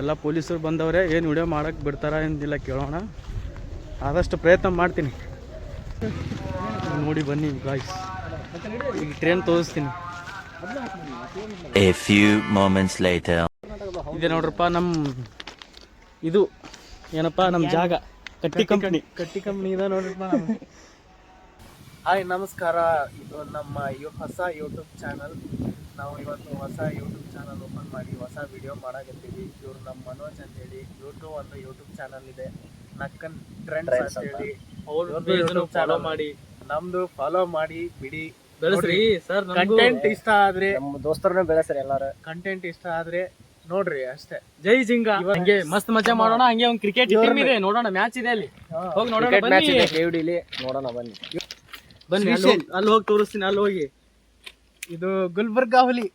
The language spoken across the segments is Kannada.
ಎಲ್ಲ ಪೊಲೀಸರು ಬಂದವರೆ ಏನು ವಿಡಿಯೋ ಮಾಡೋಕ್ಕೆ ಬಿಡ್ತಾರ ಎಂದಿಲ್ಲ ಕೇಳೋಣ. ಆದಷ್ಟು ಪ್ರಯತ್ನ ಮಾಡ್ತೀನಿ. ನೋಡಿ ಬನ್ನಿ ಗಾಯ್ಸ್ ಈಗ ಟ್ರೈನ್ ತೋರಿಸ್ತೀನಿ. ಇದೆ ನೋಡ್ರಪ್ಪ ನಮ್ಮ ಇದು ಏನಪ್ಪ ನಮ್ಮ ಜಾಗ. ಕಟ್ಟಿ ಕಂಪನಿ ಕಟ್ಟಿ ಕಂಪನಿ ಇದೆ ನೋಡ್ರಪ್ಪ ಹಾಯ್ ನಮಸ್ಕಾರ. ಇದು ನಮ್ಮ ಯು ಹೊಸ ಯೂಟ್ಯೂಬ್ ಚಾನಲ್ ನಾವು ಇವತ್ತು ಹೊಸ ಯೂಟ್ಯೂಬ್ ಚಾನಲ್ ಓಪನ್ ಮಾಡಿ ಹೊಸ ವಿಡಿಯೋ ಮಾಡಾಕತ್ತೀವಿ. ಇವ್ರು ನಮ್ಮ ಮನೋಜ್ ಅಂತೇಳಿ. ಯೂಟ್ಯೂಬ್ ಒಂದು ಯೂಟ್ಯೂಬ್ ಚಾನಲ್ ಇದೆ. ನಕ್ಕನ್ ಟ್ರೆಂಡ್ಸ್ ಅಂತೇಳಿ ಫಾಲೋ ಚಾನಲ್ ಮಾಡಿ. ನಮ್ದು ಫಾಲೋ ಮಾಡಿ ಬಿಡಿ. ಬೆಳೆಸ್ರಿ ಸರ್ ಕಂಟೆಂಟ್ ಇಷ್ಟ ಆದ್ರೆ ನಮ್ಮ ದೋಸ್ತರನ್ನ ಬೆಳೆಸ್ರಿ ಎಲ್ಲಾರು. ಕಂಟೆಂಟ್ ಇಷ್ಟ ಆದ್ರೆ ನೋಡ್ರಿ ಅಷ್ಟೇ. ಜೈ ಜಿಂಗ. ಹಂಗೆ ಮಸ್ತ್ ಮಜಾ ಮಾಡೋಣ. ಹಂಗೆ ಒಂದು ಕ್ರಿಕೆಟ್ ಟೀಮ್ ಇದೆ. ನೋಡೋಣ ಮ್ಯಾಚ್ ಇದೆ ಅಲ್ಲಿ. ಹೋಗಿ ನೋಡೋಣ ಬನ್ನಿ. ನೋಡೋಣ ಬನ್ನಿ. ಬನ್ನಿ ಅಲ್ಲಿ ಹೋಗಿ ತೋರಿಸ್ತೀನಿ ಅಲ್ಲಿ ಹೋಗಿ. ಇದು ಗುಲ್ಬರ್ಗಾ ಹುಲಿ.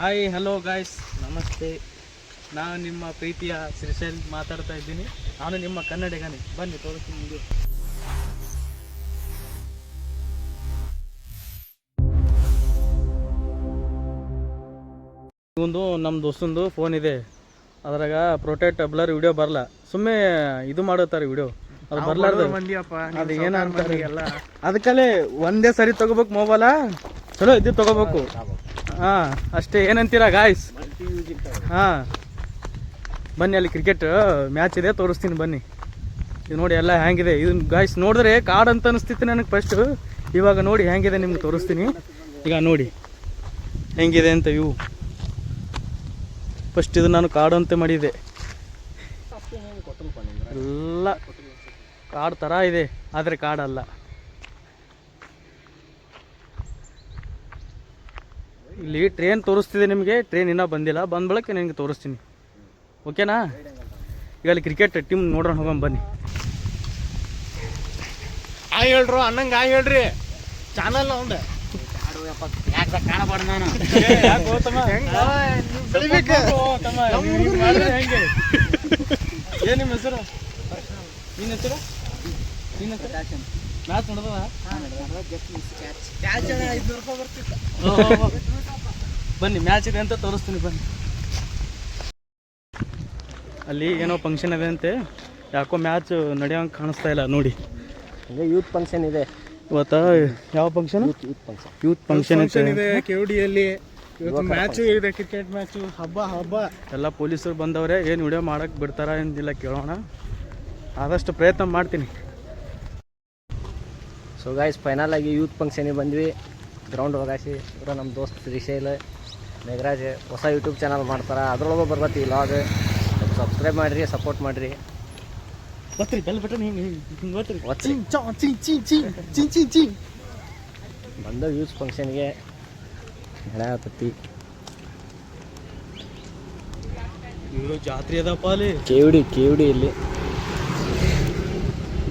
ಹಾಯ್ ಹಲೋ ಗಾಯ್ಸ್ ನಮಸ್ತೆ. ನಾನು ನಿಮ್ಮ ಪ್ರೀತಿಯ ಶ್ರೀಶೈಲ್ ಮಾತಾಡ್ತಾ ಇದ್ದೀನಿ. ನಾನು ನಿಮ್ಮ ಕನ್ನಡಿಗನೇ. ಬನ್ನಿ ತೋರಿಸ್ತೀನಿ ನಿಮಗೆ. ಒಂದು ನಮ್ಮ ದೋಸ್ತಂದು ಫೋನ್ ಇದೆ. ಅದ್ರಾಗ ಪ್ರೊಟೆಕ್ಟ್ ಬ್ಲರ್ ವಿಡಿಯೋ ಬರಲ್ಲ ಸುಮ್ಮನೆ ಇದು ಮಾಡುತ್ತಾರೆ ವಿಡಿಯೋ ಅದು ಬರ್ಲಾರ್ದು. ಅದು ಏನಂತಾರೆ? ಎಲ್ಲ. ಅದಕ್ಕಲ್ಲೇ ಒಂದೇ ಸರಿ ತಗೋಬೇಕು ಮೊಬೈಲ? ಚಲೋ ಇದ್ದು ತಗೋಬೇಕು. ಹಾ ಅಷ್ಟೇ. ಏನಂತೀರಾ ಗಾಯ್ಸ್ ಹಾ. ಬನ್ನಿ ಅಲ್ಲಿ ಕ್ರಿಕೆಟ್ ಮ್ಯಾಚ್ ಇದೆ ತೋರಿಸ್ತೀನಿ ಬನ್ನಿ. ಇದು ನೋಡಿ ಎಲ್ಲ ಹ್ಯಾಂಗಿದೆ. ಇದು ಗಾಯ್ಸ್ ನೋಡಿದ್ರೆ ಕಾಡ್ ಅಂತ ಅನಿಸ್ತಿತ್ತು ನನಗೆ ಫಸ್ಟ್ ಇವಾಗ ನೋಡಿ ಹ್ಯಾಂಗಿದೆ ನಿಮ್ಗೆ ತೋರಿಸ್ತೀನಿ. ಈಗ ನೋಡಿ. ಹೆಂಗಿದೆ ಅಂತ ಇವು ಫಸ್ಟ್ ಇದು ನಾನು ಕಾಡು ಅಂತ ಮಾಡಿದೆ ಎಲ್ಲ ಕಾಡು ಥರ ಇದೆ ಆದರೆ ಕಾಡಲ್ಲ ಇಲ್ಲಿ ಟ್ರೈನ್ ತೋರಿಸ್ತಿದೆ ನಿಮಗೆ ಟ್ರೈನ್ ಇನ್ನೂ ಬಂದಿಲ್ಲ. ಬಂದ ಬಳಿಕ ನಿಮಗೆ ತೋರಿಸ್ತೀನಿ. ಓಕೆನಾ ಈಗ ಅಲ್ಲಿ ಕ್ರಿಕೆಟ್ ಟೀಮ್ ನೋಡೋಣ ಹೋಗೋಣ ಬನ್ನಿ. ಆಯ್ ಹೇಳ್ರು ಅನ್ನಂಗೆ ಆಯ್ ಹೇಳ್ರಿ. ಚಾನಲ್ ಅವಂದೆ ಏನ್ ನಿಮ್ಮ ಹೆಸರು? ನಿನ್ನ ಹೆಸರು? ನಿನ್ನ ಹೆಸರು ಮ್ಯಾಚ್ ನಡೆದದ? ಬನ್ನಿ ಮ್ಯಾಚ್ ಇದೆ ಅಂತ ತೋರಿಸ್ತೀನಿ ಬನ್ನಿ. ಅಲ್ಲಿ ಏನೋ ಫಂಕ್ಷನ್ ಇದೆ ಅಂತೆ. ಯಾಕೋ ಮ್ಯಾಚ್ ನಡೆಯೋಂಗೆ ಕಾಣಿಸ್ತಾ ಇಲ್ಲ ನೋಡಿ. ಯೂತ್ ಫಂಕ್ಷನ್ ಇದೆ. ಇವತ್ತು ಯಾವ function youth function youth function ಇದೆ ಇವತ್ತು ಮ್ಯಾಚ್ ಇದೆ ಕ್ರಿಕೆಟ್ ಮ್ಯಾಚ್ ಹಬ್ಬ ಹಬ್ಬ. ಎಲ್ಲ ಪೊಲೀಸರು ಬಂದವರೇ ಏನು ವಿಡಿಯೋ ಮಾಡೋಕ್ಕೆ ಬಿಡ್ತಾರ ಏನಿಲ್ಲ ಕೇಳೋಣ. ಆದಷ್ಟು ಪ್ರಯತ್ನ ಮಾಡ್ತೀನಿ. ಸೊ ಗಾಯ್ಸ್ ಫೈನಲ್ ಆಗಿ ಯೂತ್ ಫಂಕ್ಷನಿಗೆ ಬಂದ್ವಿ ಗ್ರೌಂಡ್ ಹೋಗಾಸಿ ಇವರು ನಮ್ಮ ದೋಸ್ತ್ ಶ್ರೀಶೈಲ್ ಮೇಘರಾಜ್ ಹೊಸ ಯೂಟ್ಯೂಬ್ ಚಾನಲ್ ಮಾಡ್ತಾರೆ. ಅದ್ರೊಳಗೆ ಬರ್ಬತ್ತಿ ಲಾಗ್ ಸಬ್ಸ್ಕ್ರೈಬ್ ಮಾಡಿರಿ ಸಪೋರ್ಟ್ ಮಾಡಿರಿ. ಬೆಲ್ ಬಟನ್ ಹಿಂಗೆ ಹಿಂಗೆ ಬಂದ ಯೂತ್ ಫಂಕ್ಷನ್ಗೆ ಹೇಳತ್ತತಿ ಇವರು ಜಾತ್ರೆ ಅದಪ್ಪ ಅಲ್ಲಿ. ಕೇವಡಿ ಕೇವಡಿ ಇಲ್ಲಿ.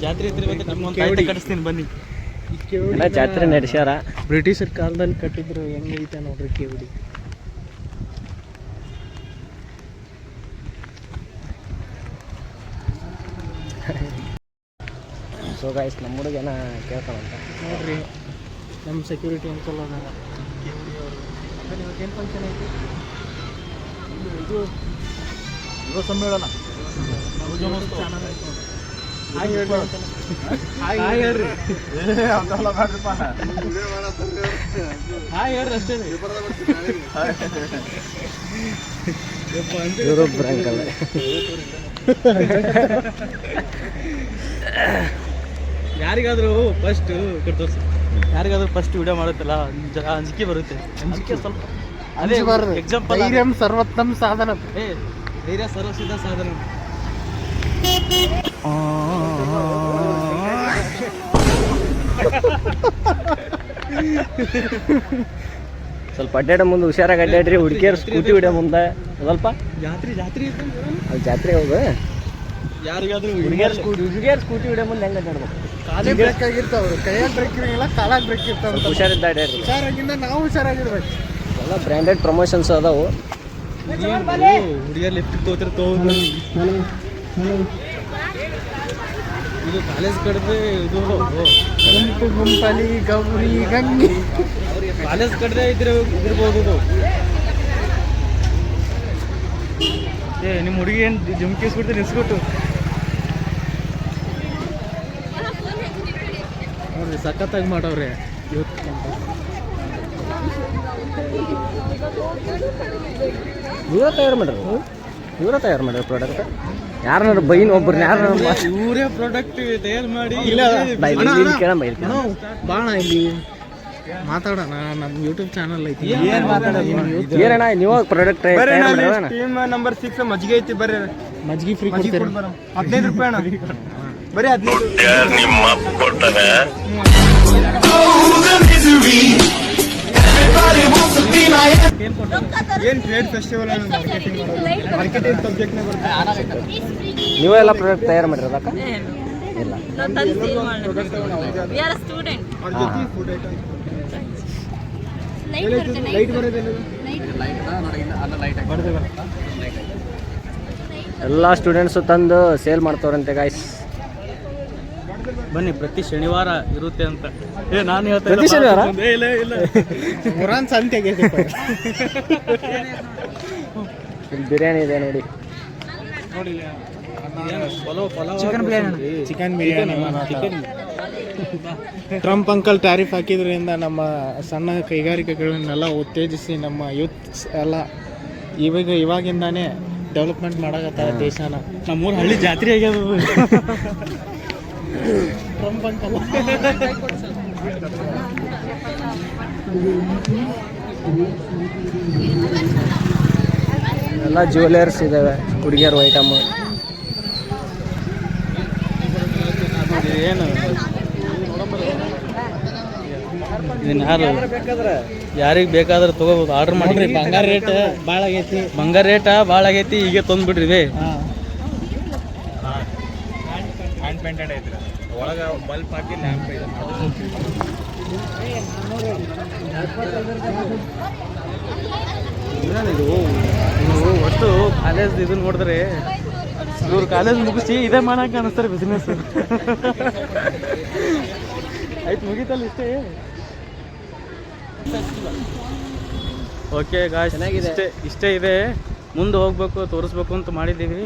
ಜಾತ್ರೆ ಇದ್ರಿ ಕಟ್ಟಿಸ್ತೀನಿ ಬನ್ನಿ. ಎಲ್ಲ ಜಾತ್ರೆ ನಡೆಸ್ಯಾರ. ಬ್ರಿಟಿಷರ್ ಕಾಲದಲ್ಲಿ ಕಟ್ಟಿದ್ರು ಹೆಂಗೈತೆ ನೋಡ್ರಿ ಕೇಳಿ ಸೊ ಗಾಯ್ಸ್ ನಮ್ಮ ಹುಡುಗೇನ ಕೇಳ್ತಾನಂತ? ನೋಡ್ರಿ ನಮ್ಮ ಸೆಕ್ಯೂರಿಟಿ ಅಂಕಲ್ ಅದಾರ ಏನು ಫಂಕ್ಷನ್ ಐತಿ ಇದು ಯುವ ಸಮ್ಮೇಳನ ಹೇಳ್ರಿ ಯಾರಿಗಾದ್ರೂ ಫಸ್ಟ್ ತೋರಿಸಿ ಯಾರಿಗಾದ್ರೂ ಫಸ್ಟ್ ವಿಡಿಯೋ ಮಾಡುತ್ತಲ್ಲ ಜರ ಅಂಜಿಕೆ ಬರುತ್ತೆ. ಅಂಜಿಕೆ ಸ್ವಲ್ಪ. ಅದೇ ಎಕ್ಸಾಂಪಲ್ ಧೈರ್ಯ ಸರ್ವೋತ್ತಮ ಸಾಧನ. ಏ ಧೈರ್ಯ ಸರ್ವಸಿದ್ಧ ಸಾಧನ. ಸ್ವಲ್ಪ ಅಡ್ಡಾಡ ಮುಂದೆ ಹುಷಾರಾಗಿ ಅಡ್ಡಾಡ್ರಿ ಹುಡುಗಿಯರು ಸ್ಕೂಟಿ ಬಿಡ ಮುಂದೆ. ಸ್ವಲ್ಪ? ಜಾತ್ರೆ ಜಾತ್ರೆ ಅಲ್ಲಿ ಜಾತ್ರೆ ಹೋಗ ಯಾರಿಗಾದ್ರೂ ಹುಡುಗಿಯರು ಸ್ಕೂಟಿ ಹುಡುಗಿಯರು ಸ್ಕೂಟಿ ಬಿಡ ಮುಂದೆ ಹೆಂಗೆ ಅಡ್ಡಾಡ್ಬೇಕು? ಕಾಲೇ ಬ್ರೇಕ್ ಆಗಿರ್ತಾವ್ರು ಕೈಯಲ್ಲಿ ಬ್ರೇಕ್ ಇರಂಗಿಲ್ಲ ಕಾಲಾಗ ಬ್ರೇಕ್ ಇರ್ತಾವ ಹುಷಾರಿದ್ದ ಅಡ್ಡಾಡ್ರಿ. ಹುಷಾರಾಗಿಂದ ನಾವು ಹುಷಾರಾಗಿರ್ಬೇಕು. ಎಲ್ಲ ಬ್ರ್ಯಾಂಡೆಡ್ ಪ್ರಮೋಷನ್ಸ್ ಅದಾವು. ಹುಡುಗಿಯರ್ ಲಿಫ್ಟ್ ತೋತಿರ್ ಇದು ಕಾಲೇಜ್ ಕಡ್ರೆ ಇದು ಗುಂಪು ಗುಂಪಲಿ ಗೌರಿ ಗಂಗಿ. ಕಾಲೇಜ್ ಕಡ್ರೆ ಇದ್ರೆ ಇದಿರ್ಬೋದು ಇದು. ಏ ನಿಮ್ಮ ಹುಡುಗಿ ಏನು ಜುಮ್ಕಿಸ್ಬಿಡ್ತು ನಿಲ್ಸ್ಬಿಟ್ಟು. ನೋಡ್ರಿ ಸಖತ್ತಾಗಿ ಮಾಡವ್ರೆ. ಇವತ್ತು ಇವತ್ತು ತಯಾರು ಮಾಡ್ರಿ? ಇವರ ತಯಾರು ಮಾಡ್ಯಾರ ಪ್ರಾಡಕ್ಟ್ ಯಾರನ್ನಾರು ಬೈನ್ ಒಬ್ರು ಯಾರನ್ನಾರು ಇವರೇ ಪ್ರಾಡಕ್ಟ್ ತಯಾರು ಮಾಡಿ ಕೇಳಮ್ಮ ಇಲ್ಲಿ ಕೇಳಮ್ಮ. ಬಾಣ ಇಲ್ಲಿ. ಮಾತಾಡೋಣ ನಮ್ಮ ಯೂಟ್ಯೂಬ್ ಚಾನಲ್ ಐತಿ. ಏನಣ್ಣ ನೀವು ಪ್ರಾಡಕ್ಟ್ ಟೀಮ್ ನಂಬರ್ ಸಿಕ್ಸ್ ಮಜ್ಜಿಗೆ ಐತಿ ಬರ್ರಿ ಮಜ್ಜಿಗೆ ಫ್ರೀ ಕೊಡ್ತೀರಾ? ಹದಿನೈದು ರೂಪಾಯಿ ಅಣ್ಣ. ಬರೀ ಹದಿನೈದು. ಏನ್ ಟ್ರೇಡ್ ಫೆಸ್ಟಿವಲ್ ಮಾರ್ಕೆಟಿಂಗ್ ಮಾರ್ಕೆಟಿಂಗ್ ಸಬ್ಜೆಕ್ಟ್ನೇ ಬರುತ್ತೆ ನೀವೆಲ್ಲ ಪ್ರಾಡಕ್ಟ್ ತಯಾರು ಇಲ್ಲ. ಅವ್ರ ಜೊತೆ ಫುಡ್ ಐಟಮ್ ಬರುತ್ತೆ, ಲೈಟ್ ಬರೋದಿಲ್ಲ ಎಲ್ಲ ಸ್ಟೂಡೆಂಟ್ಸು ತಂದು ಸೇಲ್ ಮಾಡ್ತವ್ರಂತೆ ಗಾಯ್ಸ್ ಬನ್ನಿ ಪ್ರತಿ ಶನಿವಾರ ಇರುತ್ತೆ ಅಂತ. ಏ ನಾನು ಹೇಳ್ತಾ ಪ್ರತಿ ಶನಿವಾರ? ಇಲ್ಲ ಇಲ್ಲ. ಕುರಾನ್ ಸಂತೆಗೆ ಬಿರಿಯಾನಿ ಇದೆ ನೋಡಿ. Chicken biryani. Chicken biryani Trump uncle tariff ಹಾಕಿದ್ರಿಂದ ನಮ್ಮ ಸಣ್ಣ ಕೈಗಾರಿಕೆಗಳನ್ನೆಲ್ಲ ಉತ್ತೇಜಿಸಿ ನಮ್ಮ ಯೂತ್ ಎಲ್ಲ ಇವಾಗ ಇವಾಗಿಂದಾನೇ ಡೆವಲಪ್ಮೆಂಟ್ ಮಾಡಕತ್ತಾರ ದೇಶನ. ನಮ್ಮೂರ ಹಳ್ಳಿ ಜಾತ್ರೆ ಆಗ್ಯದ. ಅಂಕಲ್ ಎಲ್ಲ ಜ್ಯುವೆಲರ್ಸ್ ಇದ್ದಾವೆ ಹುಡುಗಿಯರು ಐಟಮ್ ಏನು ಇದನ್ನ ಯಾರು ಯಾರಿಗೆ ಬೇಕಾದ್ರೆ ತಗೋಬಹುದು ಆರ್ಡರ್ ಮಾಡಿ. ಬಂಗಾರ ರೇಟ್ ಭಾಳ ಆಗೈತಿ. ಬಂಗಾರ ರೇಟ ಭಾಳ ಆಗೈತಿ ಈಗ ತಂದ್ಬಿಡ್ರಿ ಇದೇ ಹ್ಯಾಂಡ್ ಪೇಂಟೆಡ್ ಐತ್ರಿ ಒಳಗೆ ಬಲ್ಪ್ ಹಾಕಿ ಲ್ಯಾಂಪ್ ಇದೆ. ಏನಿದು ನೀವು ಒಟ್ಟು ಕಾಲೇಜ್ ಇದು ನೋಡಿದ್ರೆ ಇವ್ರು ಕಾಲೇಜ್ ಮುಗಿಸಿ ಇದೇ ಮಾಡಕ್ಕೆ ಅನಿಸ್ತಾರೆ ಬಿಸ್ನೆಸ್ ಆಯ್ತು ಮುಗೀತಲ್ಲ ಇಷ್ಟೇ? ಓಕೆ ಗಾಯ್ಸ್ ಚೆನ್ನಾಗಿದೆ. ಇಷ್ಟೇ ಇಷ್ಟೇ ಇದೆ. ಮುಂದೆ ಹೋಗ್ಬೇಕು ತೋರಿಸ್ಬೇಕು ಅಂತ ಮಾಡಿದ್ದೀವಿ.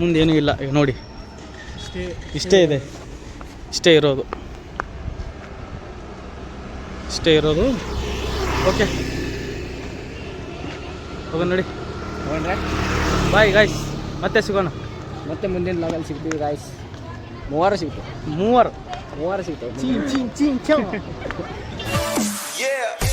ಮುಂದೇನೂ ಏನೂ ಇಲ್ಲ. ಈಗ ನೋಡಿ. ಇಷ್ಟೇ ಇದೆ. ಇಷ್ಟೇ ಇರೋದು. ಇಷ್ಟೇ ಇರೋದು. ಓಕೆ. ಹೋಗೋಣ ನೋಡಿ. ಬಾಯ್ ಗಾಯ್ಸ್ ಮತ್ತೆ ಸಿಗೋಣ. ಮತ್ತೆ ಮುಂದಿನ ಲಾಗಲ್ಲಿ ಸಿಗ್ತೀವಿ ಗಾಯ್ಸ್ ಮೂವರು ಸಿಗ್ತೀವಿ. ಮೂವರು. ಮೂವರು ಸಿಗ್ತೇವೆ. ಚೀಂ ಚೀಂ ಚೀಂ ಚೀಂ Yeah.